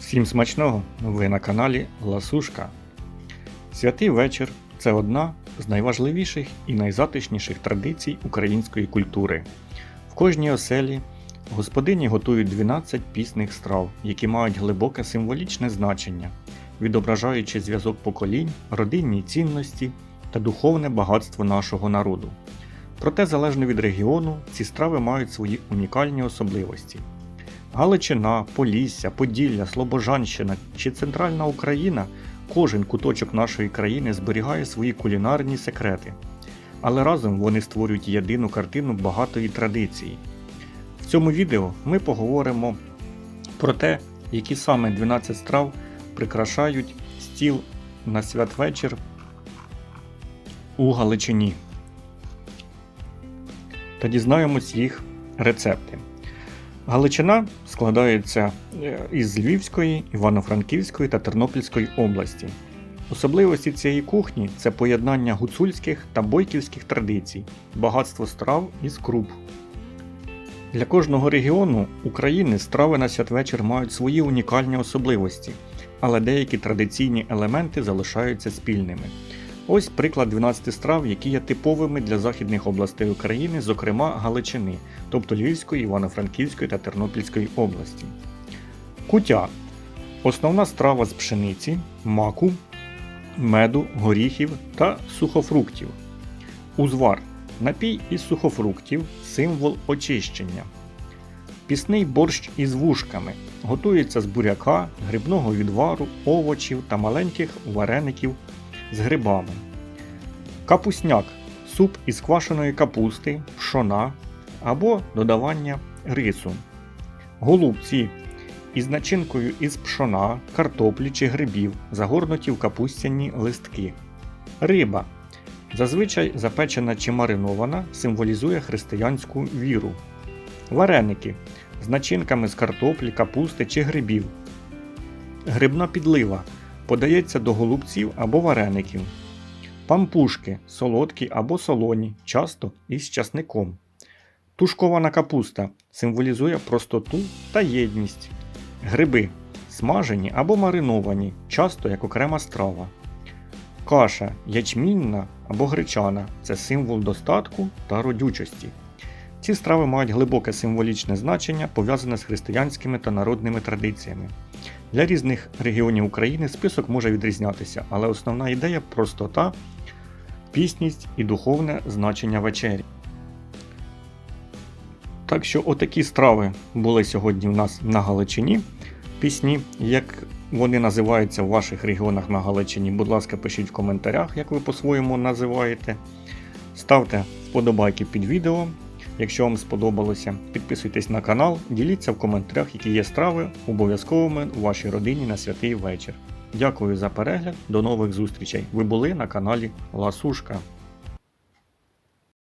Всім смачного! Ви на каналі Ласушка. Святий вечір це одна з найважливіших і найзатишніших традицій української культури. В кожній оселі господині готують 12 пісних страв, які мають глибоке символічне значення, відображаючи зв'язок поколінь, родинні цінності та духовне багатство нашого народу. Проте, залежно від регіону, ці страви мають свої унікальні особливості. Галичина, Полісся, Поділля, Слобожанщина чи Центральна Україна кожен куточок нашої країни зберігає свої кулінарні секрети, але разом вони створюють єдину картину багатої традиції. В цьому відео ми поговоримо про те, які саме 12 страв прикрашають стіл на святвечір у Галичині. Та дізнаємось їх рецепти. Галичина складається е, із Львівської, Івано-Франківської та Тернопільської області. Особливості цієї кухні це поєднання гуцульських та бойківських традицій, багатство страв і скруп. Для кожного регіону України страви на святвечір мають свої унікальні особливості, але деякі традиційні елементи залишаються спільними. Ось приклад 12 страв, які є типовими для західних областей України, зокрема Галичини, тобто Львівської, Івано-Франківської та Тернопільської області. Кутя основна страва з пшениці, маку, меду, горіхів та сухофруктів. Узвар напій із сухофруктів, символ очищення. Пісний борщ із вушками готується з буряка, грибного відвару, овочів та маленьких вареників з грибами. Капусняк суп із квашеної капусти, пшона або додавання рису. Голубці із начинкою із пшона, картоплі чи грибів, загорнуті в капустяні листки. Риба зазвичай запечена чи маринована, символізує християнську віру. Вареники з начинками з картоплі, капусти чи грибів. Грибна підлива подається до голубців або вареників. Пампушки солодкі або солоні, часто із часником. Тушкована капуста символізує простоту та єдність. Гриби смажені або мариновані, часто як окрема страва. Каша ячмінна або гречана це символ достатку та родючості. Ці страви мають глибоке символічне значення, пов'язане з християнськими та народними традиціями. Для різних регіонів України список може відрізнятися, але основна ідея простота, пісність і духовне значення вечері. Так що отакі страви були сьогодні в нас на Галичині. Пісні, як вони називаються в ваших регіонах на Галичині, будь ласка, пишіть в коментарях, як ви по-своєму називаєте. Ставте вподобайки під відео. Якщо вам сподобалося, підписуйтесь на канал, діліться в коментарях, які є страви обов'язковими у вашій родині на святий вечір. Дякую за перегляд, до нових зустрічей. Ви були на каналі Ласушка.